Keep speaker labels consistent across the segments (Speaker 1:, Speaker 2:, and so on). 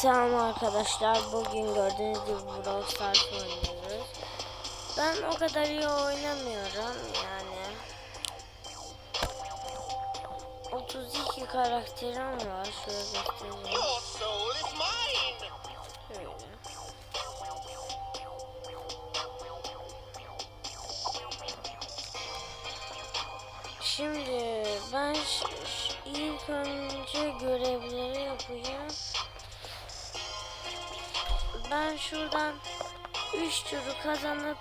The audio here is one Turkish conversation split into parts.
Speaker 1: Selam arkadaşlar. Bugün gördüğünüz gibi Brawl Stars oynuyoruz. Ben o kadar iyi oynamıyorum yani. 32 karakterim var. Şöyle göstereyim. Şimdi ben ilk önce görevleri yapacağım. Ben şuradan 3 turu kazanıp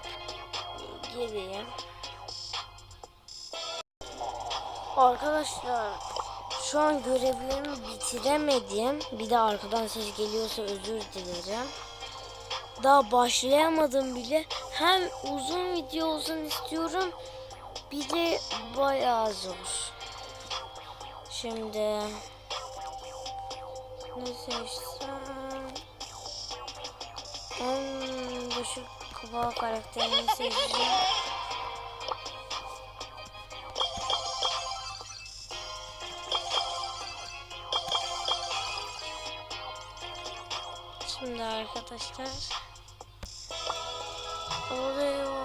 Speaker 1: geleyim. Arkadaşlar şu an görevlerimi bitiremedim. Bir de arkadan ses geliyorsa özür dilerim. Daha başlayamadım bile. Hem uzun video olsun istiyorum. Bir de bayağı zor. Şimdi ne seçsem? En düşük kupa karakterini seçeceğim. Şimdi arkadaşlar oluyor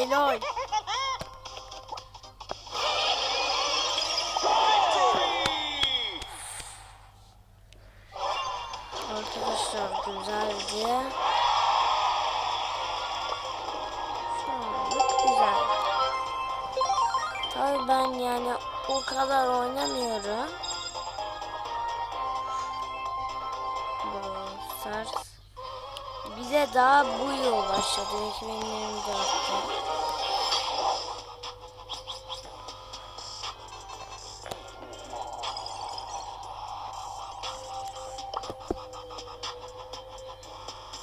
Speaker 1: Helal. Arkadaşlar güzeldi. Şu anlık güzel. Tabii ben yani o kadar oynamıyorum. Brawl Stars. Bize daha bu yıl başladı 2024'te.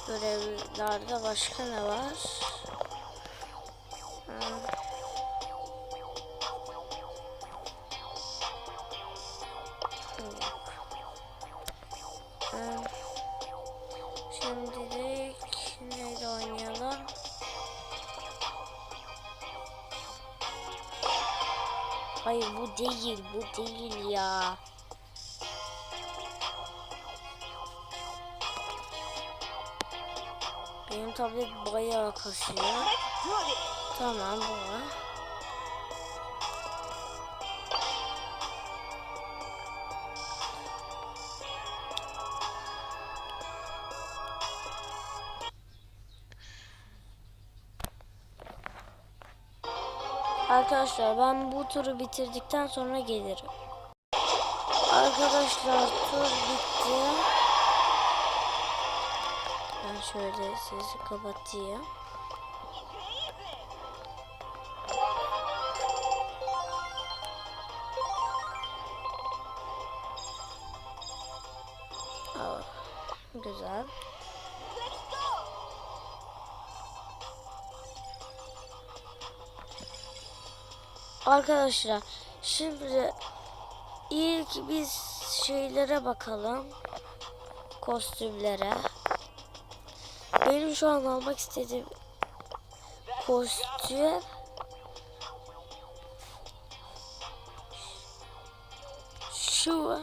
Speaker 1: Görevlerde başka ne var? Değil, bu değil ya. Benim tablet bayağı kasıyor. Tamam bu var. Arkadaşlar ben bu turu bitirdikten sonra gelirim. Arkadaşlar tur bitti. Ben şöyle sesi kapatayım. Aa, güzel. Arkadaşlar şimdi ilk biz şeylere bakalım. Kostümlere. Benim şu an almak istediğim kostüm şu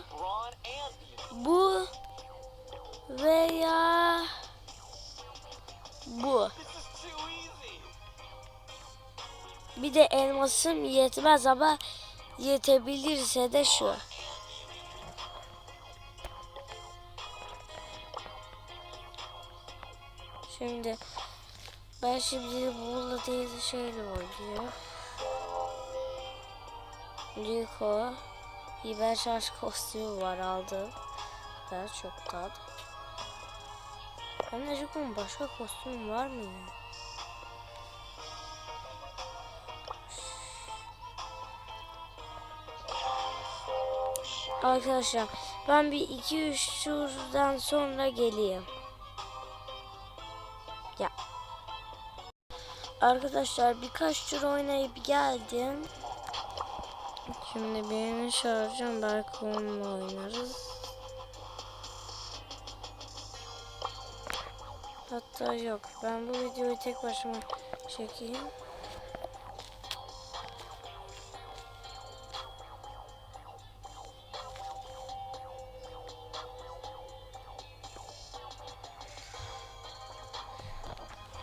Speaker 1: bu veya bu. Bir de elmasım yetmez ama yetebilirse de şu. Şimdi ben şimdi Buğla teyze şeyle oynuyor. Rico. Hiber şarj kostümü var aldım. Ben çok tatlı. Hem de Rico'nun başka kostümü var mı ya? Arkadaşlar ben bir 2-3 turdan sonra geleyim. Ya. Arkadaşlar birkaç tur oynayıp geldim. Şimdi birini çağıracağım belki onunla oynarız. Hatta yok ben bu videoyu tek başıma çekeyim.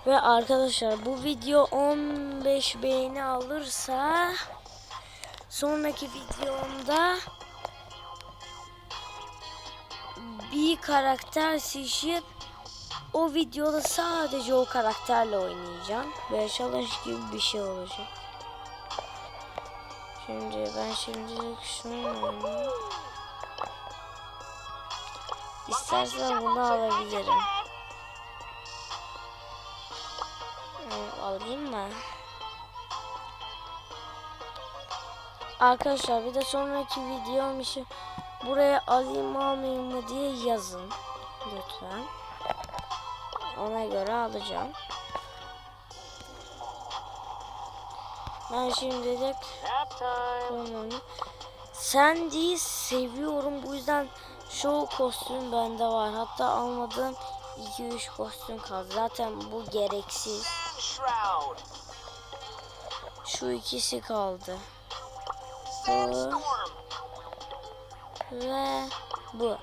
Speaker 1: Ve arkadaşlar bu video 15 beğeni alırsa sonraki videomda bir karakter seçip o videoda sadece o karakterle oynayacağım. Ve challenge gibi bir şey olacak. Şimdi ben şimdilik şunu oynayayım. İstersen bunu alabilirim. Hı, Alayım mı? Arkadaşlar bir de sonraki videom için buraya alayım mı almayayım mı diye yazın. Lütfen. Ona göre alacağım. Ben şimdilik
Speaker 2: Nap time.
Speaker 1: bunu Sandy'yi seviyorum. Bu yüzden şu kostüm bende var. Hatta almadığım 2-3 kostüm kaldı. Zaten bu gereksiz. Şu ikisi kaldı.
Speaker 2: Sandstorm.
Speaker 1: Ve bu.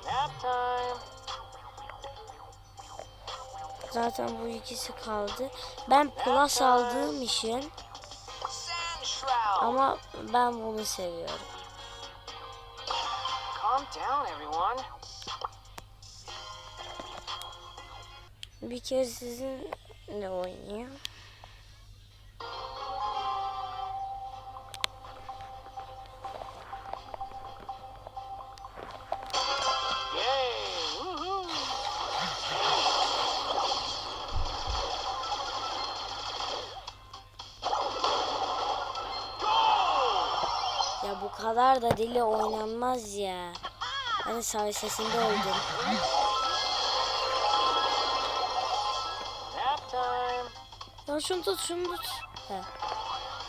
Speaker 1: Zaten bu ikisi kaldı. Ben plus aldığım için ama ben bunu seviyorum. Bir kere sizinle oynayayım. Da dili oynanmaz ya. Hani savaş sesinde
Speaker 2: time.
Speaker 1: Ya şunu tut şunu tut. He.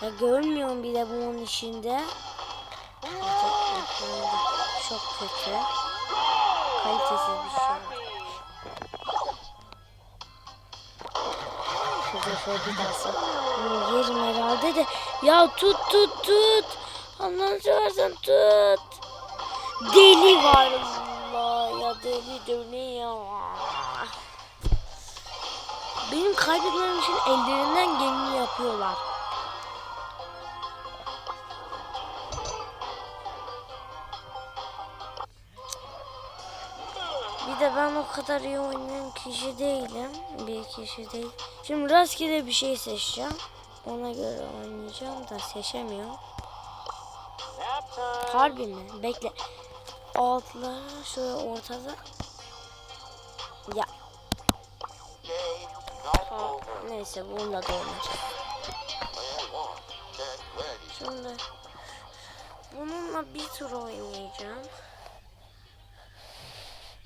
Speaker 1: Ya görmüyorum bile bunun içinde. Çok kötü. Kalitesiz bir şey. Şurada şöyle bir. Bunu yerim herhalde de. Ya tut tut tut. Allah'ını seversen tut. Deli var Allah ya deli dönüyor. Benim kaybetmem için ellerinden geleni yapıyorlar. Bir de ben o kadar iyi oynayan kişi değilim. Bir kişi değil. Şimdi rastgele bir şey seçeceğim. Ona göre oynayacağım da seçemiyorum. Harbi mi? Bekle. Altlara şöyle ortada. Ya ha, neyse bununla da
Speaker 2: ready.
Speaker 1: Şimdi bununla bir tur oynayacağım.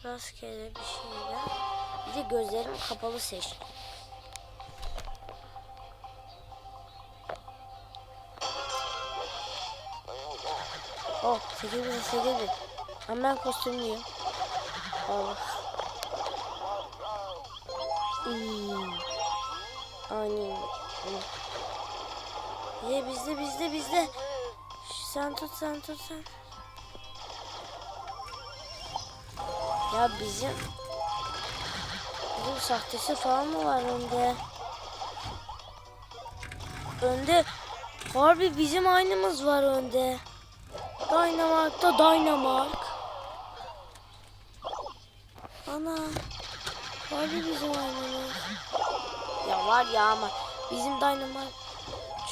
Speaker 1: Rastgele bir şeyle. Bir de gözlerim kapalı seç. Oh 8 bin 8 bin. Ama ben kostümlüyüm. Allah. Hmm. Aynen. Ye bizde bizde bizde. Sen tut sen tut sen. Ya bizim Bizim sahtesi falan mı var önde? Önde harbi bizim aynımız var önde. Dynamark'ta Dynamark. Ana. Harbi bizim aynımız. Ya var ya ama bizim Dynamark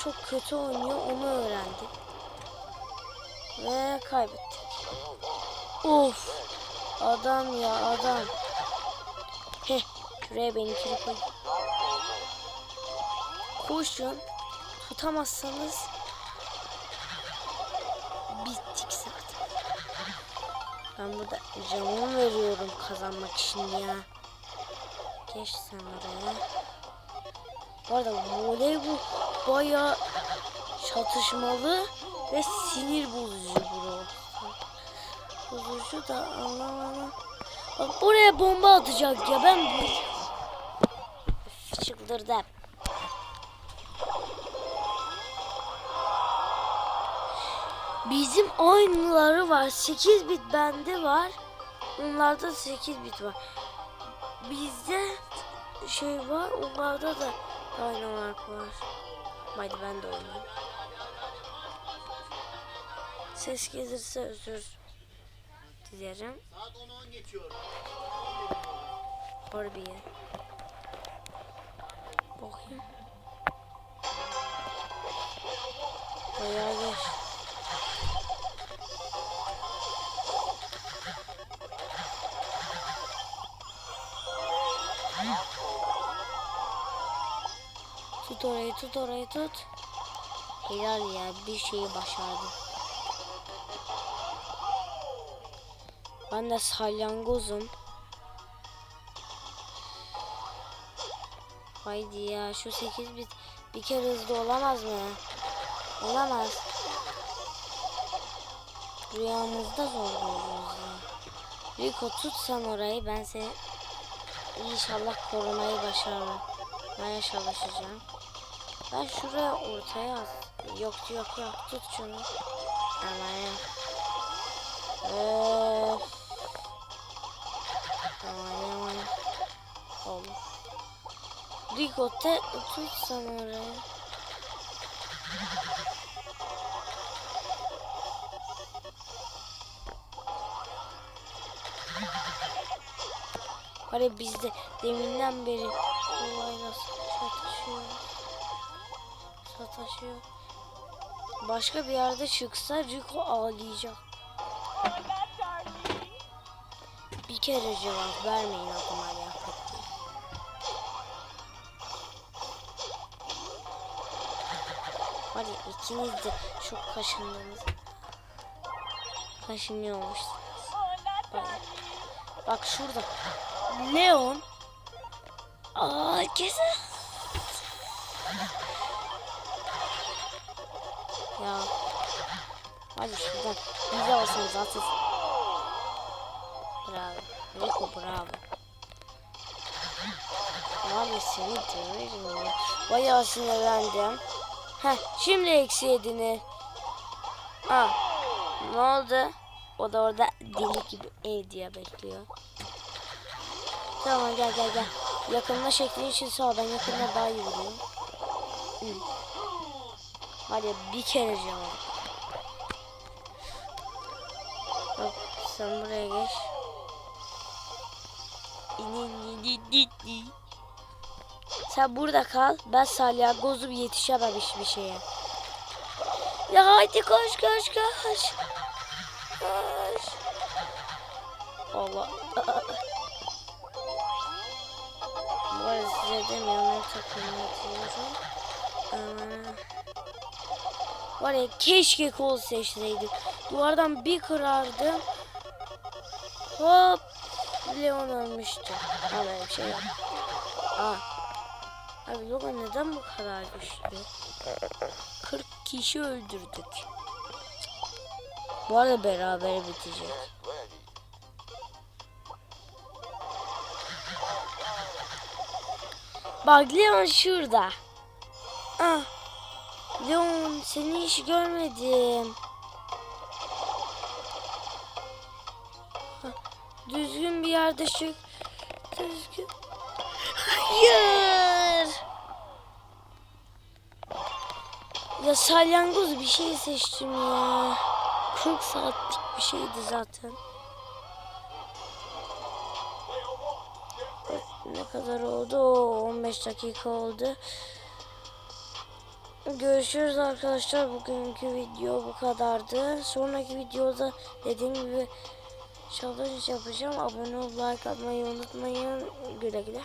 Speaker 1: çok kötü oynuyor onu öğrendik. Ve kaybettik. Of. Adam ya adam. Heh. Şuraya benimkini koy. Koşun. Tutamazsanız Ben burada canımı veriyorum kazanmak için ya. Geç sen oraya. Bu arada voleybol baya çatışmalı ve sinir bozucu bro. Bozucu da anlamadım. Bak buraya bomba atacak ya ben bu... Çıldırdım. Aynıları var. 8 bit bende var. Onlarda 8 bit var. Bizde şey var. Onlarda da Dynamite var. Haydi ben de oynayayım. Ses gelirse özür dilerim.
Speaker 3: Saat 10'u 10 geçiyor.
Speaker 1: Harbiye. Bakayım. Bayağı geç. Orayı tut orayı tut. Helal ya bir şeyi başardım. Ben de salyangozum. Haydi ya şu 8 bit bir kere hızlı olamaz mı? Olamaz. Rüyamızda zor görüyoruz ya. Rico tut sen orayı ben seni inşallah korumayı başarırım. Ben çalışacağım. Ben şuraya ortaya at. Yok yok yok tut şunu. Aman. Öf. Aman aman. Olur. Rico te tut sen oraya. Hani biz de deminden beri olayla sataşıyor. Sataşıyor. Başka bir yerde çıksa Rico ağlayacak. Bir kere cevap vermeyin aklıma ya. Var ya ikiniz de çok kaşındınız. Kaşınıyormuşsunuz. Bak, bak şurada. Leon. Aa kesin. Ya. Hadi şuradan. Bize olsun zaten. Bravo. Rico bravo. Ya seni döverim ya. Bayağı sinirlendim. Heh, şimdi eksi yedini. Ha, ne oldu? O da orada deli gibi ev diye bekliyor. Tamam gel gel gel. Yakınına şeklin için sağ ol. Ben yakınına daha iyi vuruyorum. Hı. Var ya bir kere cevap. Bak sen buraya geç. Sen burada kal. Ben salyangozum yetişemem hiçbir şeye. Ya haydi koş koş koş. Koş. Allah. Bu arada size demiyorum. Takımını atıyorum. Aman. Var ya keşke kol seçseydik. Duvardan bir kırardım. Hop. Leon ölmüştü. Böyle bir şey yok. Aa. Abi Logan neden bu kadar güçlü? 40 kişi öldürdük. Bu arada beraber bitecek. Bak Leon şurada. Ah. Leon seni hiç görmedim. Düzgün bir yerde çık. Düzgün. Hayır. Ya salyangoz bir şey seçtim ya. 40 saatlik bir şeydi zaten. Ne kadar oldu? Oo, 15 dakika oldu. Görüşürüz arkadaşlar. Bugünkü video bu kadardı. Sonraki videoda dediğim gibi challenge yapacağım. Abone ol, like atmayı unutmayın. Güle güle.